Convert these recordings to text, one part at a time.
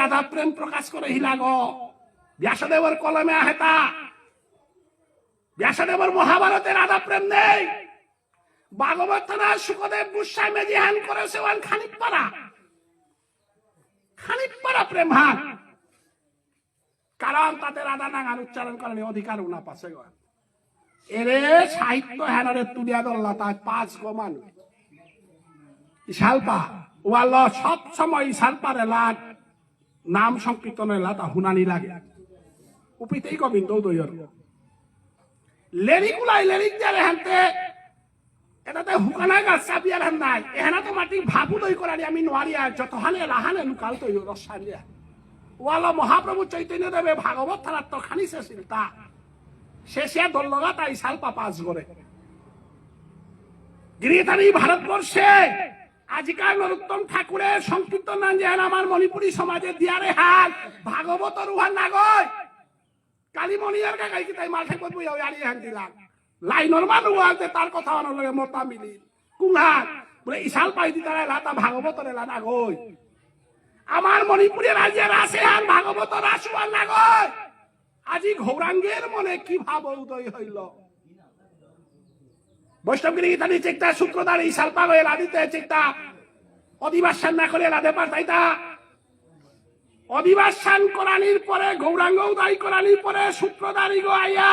রাধা প্রেম প্রকাশ করে হিলাগ ব্যাসদেবর কলমে আহেতা ব্যাসদেবর মহাভারতে রাধা প্রেম নেই। ভাগবত সুখদেব গুসাই মেজি হ্যান করেছে ওয়ান খানিক পারা খানিক পারা প্রেম হান। কারণ তাতে রাধা নাঙার উচ্চারণ করেনি অধিকার উনা পাশে এরে সাহিত্য হ্যানারে তুলিয়া ধরলা তার পাঁচ গো মানুষ। ইশালপা, ওয়াল, সব সময় ইশালপার এলাক নাম সংকীর্তন এলা তা হুনানি লাগে। উপিতেই গোবিন্দ দৈয়র লেরিক উলাই লেরিক দিয়ে হেনতে এটাতে হুকানা গাছ চাপিয়ার হেন নাই। এহেনা তো মাটি ভাবু দই করারি আমি নোৱাৰি আর যত হানে লাহানে লুকাল তৈ রসালিয়া ওয়াল মহাপ্রভু চৈতন্য দেবে ভাগবত থানার তো খানিছে চিন্তা। শেষিয়া দল লগা তাই সালপা পাঁচ করে গিরিধারী ভারতবর্ষে আজিকার নরোত্তম ঠাকুরের সংকীর্তন নাম যেন আমার মণিপুরী সমাজে দিয়ারে হাল। ভাগবত রুহান নাগয় কালীমণিয়ার কাকাই কি তাই মাঠে করব আড়ি হান দিলাম। লাইনর মানুষ আনতে তার কথা অনার লগে মতা মিলি। কুংহান বলে, ইশাল পাই দি তারা লাতা ভাগবতর এলা নাগয় আমার মণিপুরের রাজ্যের আছে আর ভাগবত রাসুয়ার নাগয় আজি ঘৌরাঙ্গের মনে কি ভাব উদয় হইল? চিন্তা শুক্রদার এই সালপা হয়ে লাদিতে চিন্তা অধিবাসান না করে লাদে পারতাইতা অধিবাসান করানির পরে, গৌরাঙ্গ উদয় করানির পরে সূত্রধারী গো আইয়া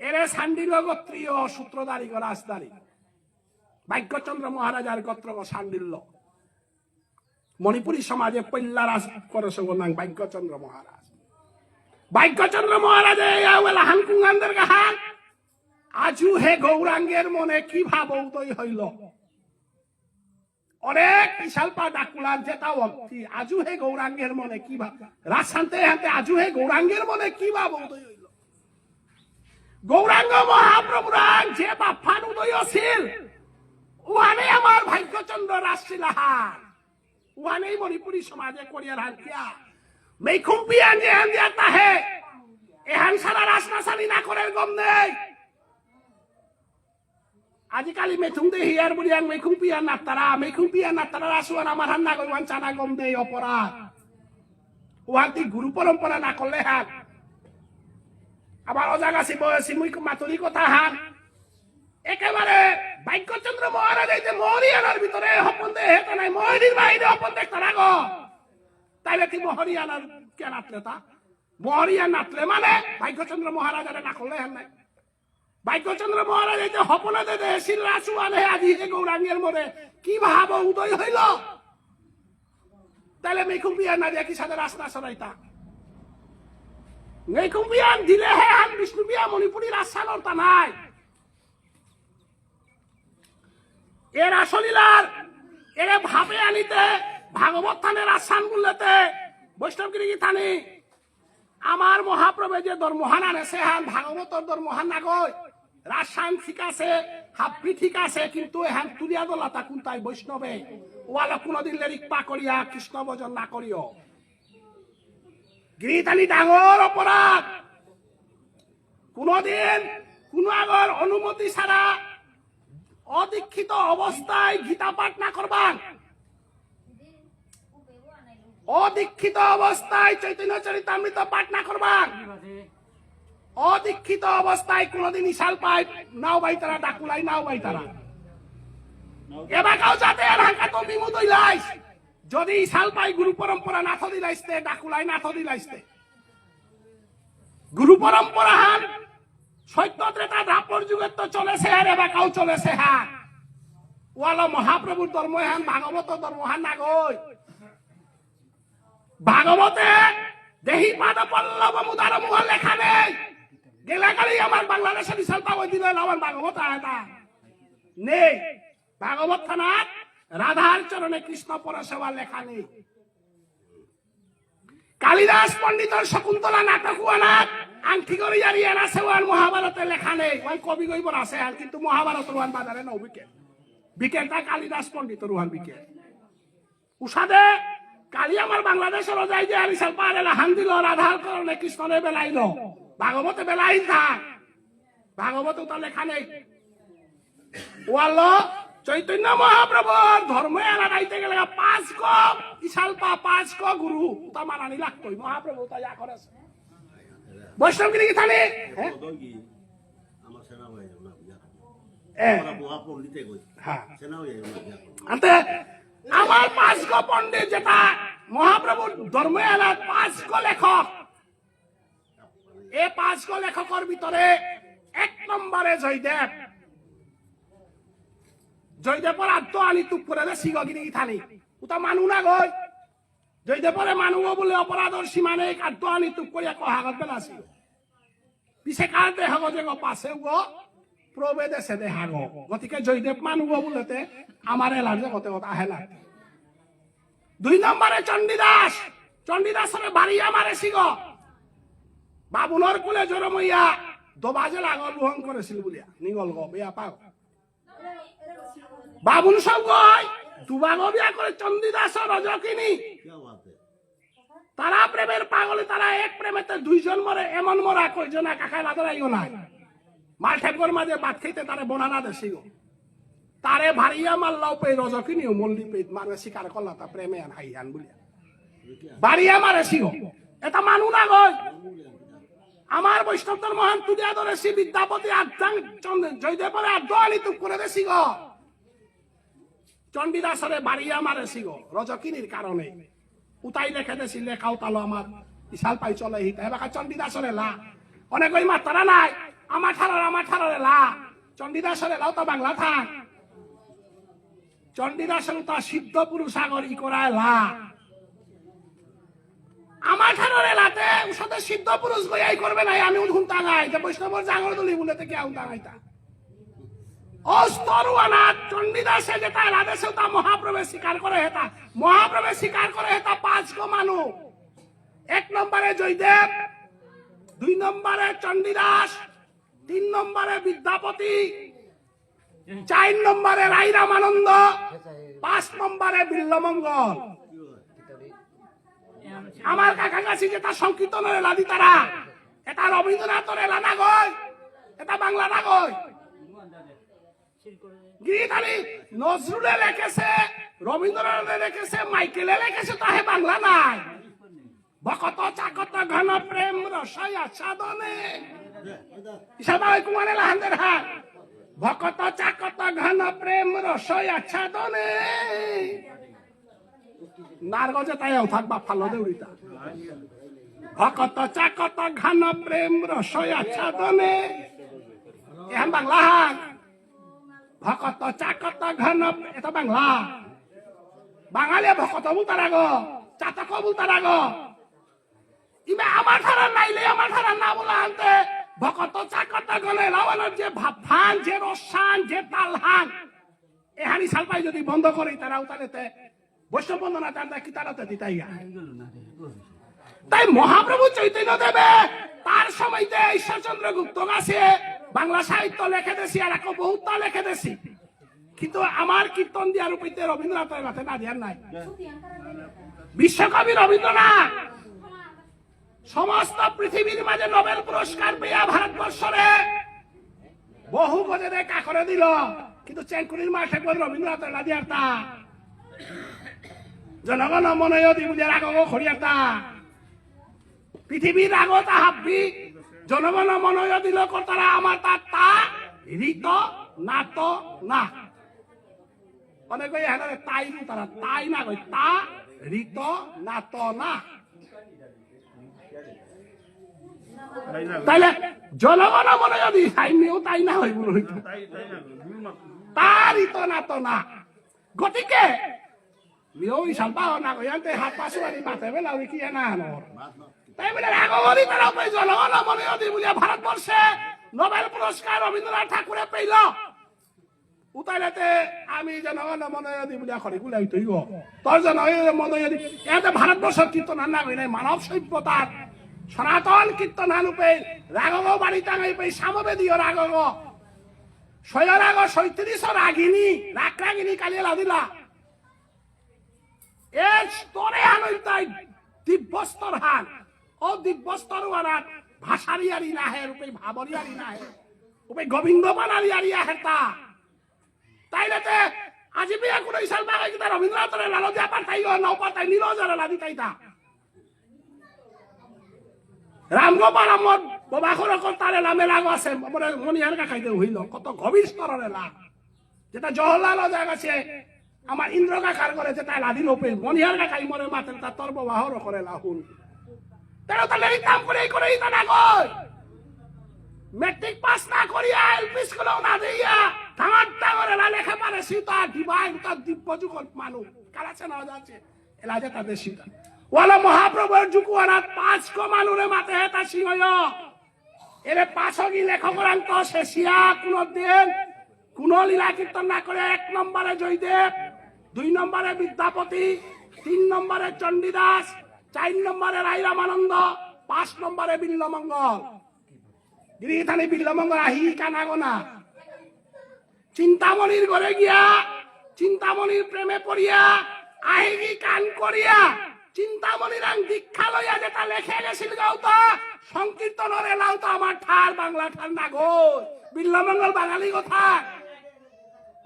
এরে সান্ডিল গোত্রীয় সূত্রধারী গো রাজধানী ভাগ্যচন্দ্র মহারাজার গোত্র গো সান্ডিল্য মণিপুরী সমাজে পল্লা রাজ করে সগনাং ভাগ্যচন্দ্র মহারাজ। ভাগ্যচন্দ্র মহারাজ হান কুঙ্গানদের গাহান আজু হে গৌরাঙ্গের মনে কি ভাব উদয় হইল? অনেক বিশাল পা ডাকুলার যেটা অক্তি আজু হে গৌরাঙ্গের মনে কি ভাব? রাজশান্তে হাতে আজু হে গৌরাঙ্গের মনে কি ভাব উদয় হইল? গৌরাঙ্গ মহাপ্রভুরাং যে বাপ্পান উদয় ছিল উহানে আমার ভাগ্যচন্দ্র রাজশিলাহার। উহানেই মণিপুরী সমাজে করিয়ার হান কিয়া মেঘুম্পিয়ান যে হান দিয়া তাহে, এহান সারা রাজনাসানি না করে গম নেই। আজিকালি মেথুং দে হিয়ার বুলিয়াং মেখুং পিয়া নাতারা মেখুং পিয়া নাতারা রাসুয়ান আমার হান না গইওয়ান চানা গম দে অপরাধ ওয়ান্তি গুরু পরম্পরা না করলে হান আবার অজাগাছি বয়সী মুই মাতুরি কথা হান একেবারে ভাগ্যচন্দ্র মহারাজ এই যে মহরিয়ানার ভিতরে হপন দে হেতা নাই মহরির বাইরে হপন দেখতে না গো তাইলে কি মহরিয়ানার কে নাতলে তা মহরিয়ান নাতলে মানে ভাগ্যচন্দ্র মহারাজারে না করলে হান নাই। ভাগ্যচন্দ্র মহারাজ, এই যে হপনা দে দেশিল রাসুয়ান হে আজি হে গৌরাঙ্গের মনে কি ভাব উদয় হইল? তাহলে মেকুম বিয়ান না কি সাথে রাস্তা সরাইতা। মেকুম বিয়ান দিলে হে হান বিষ্ণু বিয়া মণিপুরী রাস্তানোর তা নাই। এর আসলিলার এরে ভাবে আনিতে, ভাগবত থানের আসান গুললেতে বৈষ্ণবগিরি থানি। আমার মহাপ্রভে যে দরমহান আনে সে হান ভাগবতর দরমহান না গয় রাসায়ন ঠিক আছে, হাপ্পি ঠিক আছে, কিন্তু এহান তুলিয়া দলা তা কোন তাই বৈষ্ণবে? ওয়ালা কোনদিন লেরিক পা করিয়া কৃষ্ণ ভজন না করিও। গিরিতালি ডাঙর অপরাধ। কোনদিন কোন আগর অনুমতি ছাড়া অদীক্ষিত অবস্থায় গীতা পাঠ না করবান। অদীক্ষিত অবস্থায় চৈতন্য চরিতামৃত পাঠ না করবান। অদীক্ষিত অবস্থায় কোনদিন ইশাল পায়, নাও বাই তারা ডাকুলাই নাও বাই তারা। এবাকাও যাতে হাঙ্কা তো বিমুদ হইলাইস যদি ইশাল পাই গুরু পরম্পরা নাথ দিলাইস্তে ডাকুলাই নাথ দিলাইস্তে। গুরু পরম্পরা হান সত্য ত্রেতা দ্রাপর যুগের তো চলেছে আর এবাকাও চলেছে হান ওয়ালা মহাপ্রভুর ধর্ম হান, ভাগবত ধর্ম হান, না গই ভাগবতে দেহি পাদ পল্লব মুদার মুহ লেখা নেই। গেলে কালি আমার বিশাল আমার ভাগবত আয়তা। নেই। ভাগবত থানার রাধার চরণে কৃষ্ণ লেখা নেই। কালিদাস পণ্ডিতর শকুন্তলা নাটক আনাত আংটি করে আনা সেওয়ান মহাভারতে লেখা নেই। ওই কবি গইব আছে আর, কিন্তু মহাভারত রুহান বাজারে নৌ বিকেল। বিকেলটা কালিদাস পণ্ডিত রুহান বিকেল। উষাদে কালি আমার বাংলাদেশের যাই যে আরিসাল পারে লাহান দিল রাধার কারণে কৃষ্ণরে বেলাইল ভাগবতে বেলাই থাক ভাগবত তো লেখা নেই। ওয়াল চৈতন্য মহাপ্রভুর ধর্ম এলাকাইতে গেলে পাঁচ ক বিশাল পা পাঁচ ক গুরু তা মানানি লাগতোই মহাপ্রভু তা ইয়া করেছে বৈষ্ণব গিরি থানে হ্যাঁ আমার এ, বুয়া পণ্ডিতে যেটা মহাপ্রভুর ধর্ম এলার পাঁচ ক লেখক। এই পাঁচ ক লেখকের ভিতরে এক নম্বরে জয়দেব। জয়দেবর আত্ম আনি তুপ করে শিগগিরি থানি ওটা মানু না গই? জয়দেবরে মানুহ বলে অপরাধর সীমা নেই আত্ম আনি তুপ করিয়া কহাগত বেলাছি পিছে কার দেহ যে গো পাছে গো? প্ৰভেদে চেদে হাগ গতিকে জয়দেৱ মানুহ বোলেতে আমাৰ এলাৰ যে গতে কথা হেলা দুই নম্বৰে চণ্ডীদাস। চণ্ডীদাসৰে বাৰী আমাৰে চিগ বাবুনৰ কুলে জৰমৈয়া দবা যে লাগৰ লোহন কৰিছিল বুলিয়া। নিগল গ বেয়া পাওঁ। বাবুন সব গৈ দুবাগ বিয়া করে চণ্ডীদাসর রজকিনী তারা প্রেমের পাগলে তারা এক প্রেমেতে দুইজন মরে এমন মরা কইজন কাকায় লাদরাইও নাই মাল ঠেকর মাঝে বাদ খাইতে তারে বনানা দেশি গো। তারে ভারিয়া মাল্লাও পে রজকিনিও মল্লি পে মানে শিকার করলা তা প্রেমে আন, হাই আন বলিয়া। বাড়িয়া মারে সিগো এটা মানু না গয় আমার বৈষ্ণবদের মহান তুলিয়া ধরেছি বিদ্যাপতি আদাং জয়দেবরে আনি তুপ করে দেছি গ। চণ্ডীদাসরে বাড়িয়া মারে সিগো রজকিনীর কারণে। উতাই লেখে দেছি লেখাও তালো আমার। বিশাল পাই চলে হিতা। এবার লা। অনেক ওই মাত্রা নাই। আমার ঠারার আমার ঠারারে লা চণ্ডীদাসরে লাও তো বাংলা থাক। চণ্ডীদাসের তা সিদ্ধ পুরুষ ই করায় লা আমার ঠানারে লাতে সাথে সিদ্ধ পুরুষ গইয়াই করবে নাই আমি উঠুন টাঙাই যে বৈষ্ণবর জাগর দলি বলে থেকে আউন টাঙাইতা অস্তরুয়ানা চণ্ডীদাসে যেটা রাধেছে তা মহাপ্রভে স্বীকার করে হেতা। মহাপ্রভে স্বীকার করে হেতা পাঁচ গো মানু। এক নম্বরে জয়দেব, দুই নম্বরে চণ্ডীদাস তিন নম্বরে বিদ্যাপতি, চার নম্বরে রাই রামানন্দ পাঁচ নম্বরে বিল্লমঙ্গল আমার কাকা কাছি যেটা সংকীর্তনের এলাদি তারা। এটা রবীন্দ্রনাথের এলা না গয়, এটা বাংলা না গয়। গিরিধারী নজরুলে লেখেছে রবীন্দ্রনাথে লেখেছে মাইকেলে লেখেছে তাহে বাংলা নাই। ভকত চাকত ঘন প্রেম রসাই আচ্ছাদনে সবাই কুমারে লাহান্দের হাত। ভকত চাকত ঘন প্রেম রসাই আচ্ছাদনে। নারগজে তাই থাকবা ফালো দেউরিতা ভকত চাকত ঘন প্রেম রসই আচ্ছাদনে। এখন বাংলা ভকত চাকত ঘন এটা বাংলা। বাঙালিয়ে ভকত বলতার আগ, চাতক বলতার আগ। ইমে আমার ঠারা নাইলে আমার ঠারা না বলা আনতে। চাকত গলে লাওয়ানোর যে ভাবফান যে রসান যে তালহান এহানি সালপাই যদি বন্ধ করি তারা উতারেতে বৈষ্ণব বন্দনা তার কি তারাতে দিতাই তাই মহাপ্রভু চৈতন্য দেবে। তার সময়তে ঈশ্বরচন্দ্র গুপ্ত গাছে বাংলা সাহিত্য লেখে দেছি আর এখন বহুত লেখে দেছি কিন্তু আমার কীর্তন দিয়ার উপরে রবীন্দ্রনাথের মাথে না দিয়ার নাই বিশ্বকবি রবীন্দ্রনাথ। সমস্ত পৃথিবীর মাঝে নোবেল পুরস্কার পেয়া ভারতবর্ষরে বহু গজে দেখা করে দিল। কিন্তু চেঙ্কুরির মাঠে রবীন্দ্রনাথের না দিয়ার তা। জনগণ মনয় দিবুলিয়ার আগ খড়িয়াতা পৃথিবীর আগত হাব্বি জনগণ মনয় দিল তারা আমার তার তা ঋত না। অনেক ওই হ্যাঁ তাই নু তারা, তাই না তা ঋত নাত, না। তাইলে জনগণ মনয় দি আইনিও তাই না হইব হইতো তার ঋত নাত না গতিকে সালপা না কইয়ান্তে হাত মাথে বেলা কি না তাই বলে পাই জনগণ মনে বলিয়া ভারতবর্ষে নোবেল পুরস্কার রবীন্দ্রনাথ ঠাকুরে পেইল। উতাইলেতে আমি জনগণ মনে বলিয়া খড়ি গুলাই তুই তোর জনগণ মনে অধি এতে ভারতবর্ষের কীর্তন না কই নাই মানব সভ্যতার সনাতন কীর্তন হানুপে রাগব বাড়ি টাঙাই পাই সামবেদীয় রাগব শয় রাগ সৈত্রিশ রাগিনী রাগ রাগিনী কালিয়া লাদিলা। এর স্তরে তাই দিব্যস্তর হান। ও দিব্যস্তর ওয়ারাত ভাষারিয়ারি নাহে, রূপে ভাবরিয়ারি নাহে, রূপে গোবিন্দ বানারিয়ারি আহেতা তাইলেতে আজি বিয়া কোনো ইসাল বাগাই কিতা রবীন্দ্রনাথরে লালো দিয়া পাঠাই নৌ পাঠাই নিরজরে লাদি তাইতা রামগোপাল আমার বাবা করে তারে নামে লাগ আছে আমার মনিহার কাকাইতে হইল কত গভীর স্তরের লাভ যেটা জওহরলাল জায়গা আছে আমার ইন্দ্র কাকার করে যেটা লাদি লোপে মনিহার কাকাই মরে মাতেন তা তোর বাবাহর করে লাহুন। তেরো তাহলে এই কাম করে এই করে এই তা না কই মেট্রিক পাস না করিয়া এলপি স্কুল না দিয়া ডাঙর এলা লেখা পারে সীতা ডিভাইন তার দিব্য যুগল মানুষ কালাছে না যাচ্ছে এলা যে তাদের সীতা। ওয়ালা মহাপ্রভুর যুকুয়ারাত পাঁচ কো মানুরে মাতে হেতা সিংহ। এরে পাঁচগি লেখকরান তো শেষিয়া কোন দিন কোন লীলা কীর্তন না করে এক নম্বরে জয়দেব, দুই নম্বরে বিদ্যাপতি, তিন নম্বরে চণ্ডীদাস, চার নম্বরে রাই রামানন্দ পাঁচ নম্বরে বিল্লমঙ্গল। গিরিথানে বিল্লমঙ্গল আহি কানাগনা। চিন্তামণির ঘরে গিয়া, চিন্তামণির প্রেমে পড়িয়া আহিগি কান করিয়া চিন্তামণির আং দীক্ষা লইয়া যেটা লেখে গেছিল গাউতা সংকীর্তনের এলাও তো আমার ঠার, বাংলা ঠার না গো। বিল্লমঙ্গল বাঙালি কথা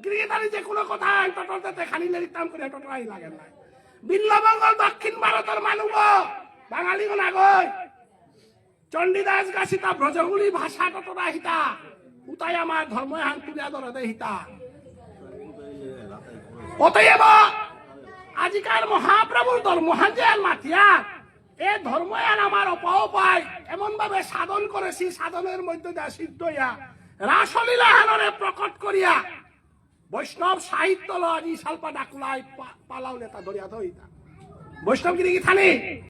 গিরিথানে যে কোনো কথা টটলতে খানিলে রিতাম করে টটলাই লাগে না। বিল্লমঙ্গল দক্ষিণ ভারতের মানুষ বাঙালি না গই চণ্ডীদাস গাছিতা, ব্রজগুলি ভাষা টটরা হিতা। উতাই আমার ধর্ম হান তুলিয়া দরদে হিতা। অতএব আজিকার মহাপ্রভুর ধর্ম যে মাতিয়া। এ ধর্ম আমার অপাও পায়। এমন ভাবে সাধন করেছি সাধনের মধ্যে দেয়া সিদ্ধ হইয়া রাসলীলা প্রকট করিয়া বৈষ্ণব সাহিত্য লি সালপা ডাকুলাই পালাও নেতা ধরিয়া ধরিতা বৈষ্ণবগিরি কি থানে